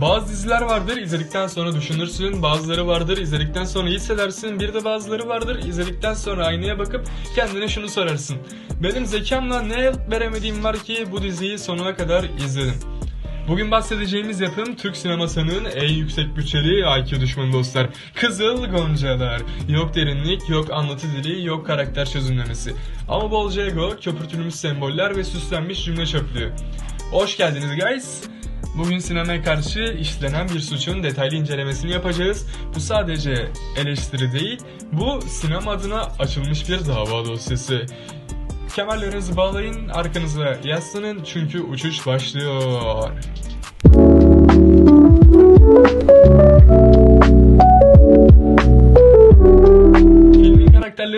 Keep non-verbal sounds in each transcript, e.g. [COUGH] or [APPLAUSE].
Bazı diziler vardır izledikten sonra düşünürsün, bazıları vardır izledikten sonra hissedersin, bir de bazıları vardır izledikten sonra aynaya bakıp kendine şunu sorarsın. Benim zekamla ne veremediğim var ki bu diziyi sonuna kadar izledim. Bugün bahsedeceğimiz yapım Türk sinemasının en yüksek bütçeli IQ düşmanı dostlar. Kızıl Goncalar. Yok derinlik, yok anlatı dili, yok karakter çözümlemesi. Ama bolca ego, köpürtülmüş semboller ve süslenmiş cümle çöplüğü. Hoş geldiniz guys. Bugün sinemaya karşı işlenen bir suçun detaylı incelemesini yapacağız. Bu sadece eleştiri değil, bu sinema adına açılmış bir dava dosyası. Kemerlerinizi bağlayın, arkanıza yaslanın çünkü uçuş başlıyor.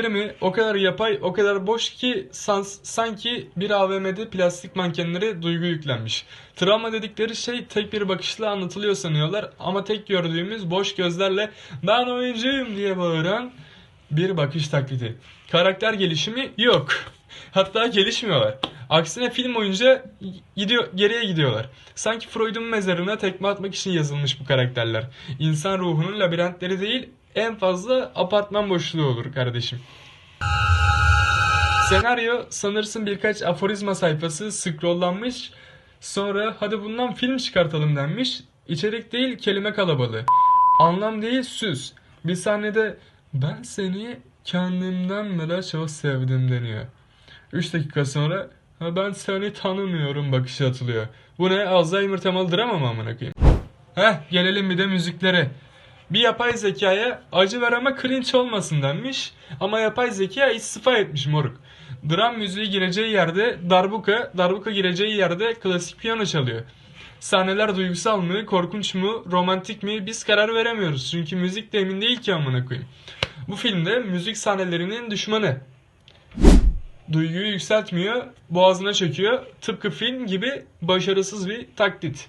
Filmin karakterleri mi o kadar yapay, o kadar boş ki sans, sanki bir AVM'de plastik mankenlere duygu yüklenmiş. Travma dedikleri şey tek bir bakışla anlatılıyor sanıyorlar ama tek gördüğümüz boş gözlerle ben oyuncuyum diye bağıran bir bakış taklidi. Karakter gelişimi yok. [LAUGHS] Hatta gelişmiyorlar. Aksine film boyunca gidiyor, geriye gidiyorlar. Sanki Freud'un mezarına tekme atmak için yazılmış bu karakterler. İnsan ruhunun labirentleri değil, en fazla apartman boşluğu olur kardeşim. Senaryo sanırsın birkaç aforizma sayfası scrolllanmış. Sonra hadi bundan film çıkartalım denmiş. İçerik değil kelime kalabalığı. Anlam değil süs. Bir sahnede ben seni kendimden bile çok sevdim deniyor. 3 dakika sonra ben seni tanımıyorum bakışı atılıyor. Bu ne Alzheimer temalı drama mı amına koyayım? Heh gelelim bir de müziklere. Bir yapay zekaya acı ver ama cringe olmasın denmiş. Ama yapay zeka istifa etmiş moruk. Dram müziği gireceği yerde darbuka, darbuka gireceği yerde klasik piyano çalıyor. Sahneler duygusal mı, korkunç mu, romantik mi biz karar veremiyoruz. Çünkü müzik de emin değil ki amına koyayım. Bu filmde müzik sahnelerinin düşmanı. Duyguyu yükseltmiyor, boğazına çöküyor. Tıpkı film gibi başarısız bir taklit.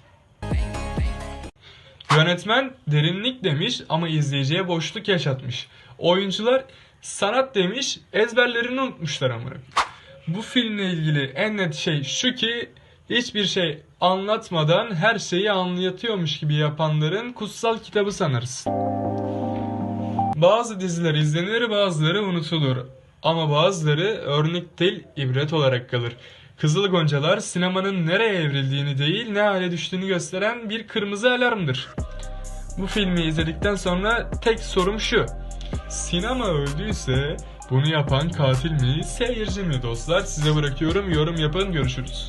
Yönetmen derinlik demiş ama izleyiciye boşluk yaşatmış. Oyuncular sanat demiş, ezberlerini unutmuşlar ama. Bu filmle ilgili en net şey şu ki hiçbir şey anlatmadan her şeyi anlatıyormuş gibi yapanların kutsal kitabı sanırız. Bazı diziler izlenir, bazıları unutulur. Ama bazıları örnek değil, ibret olarak kalır. Kızıl Goncalar sinemanın nereye evrildiğini değil, ne hale düştüğünü gösteren bir kırmızı alarmdır. Bu filmi izledikten sonra tek sorum şu. Sinema öldüyse bunu yapan katil mi, seyirci mi dostlar? Size bırakıyorum, yorum yapın, görüşürüz.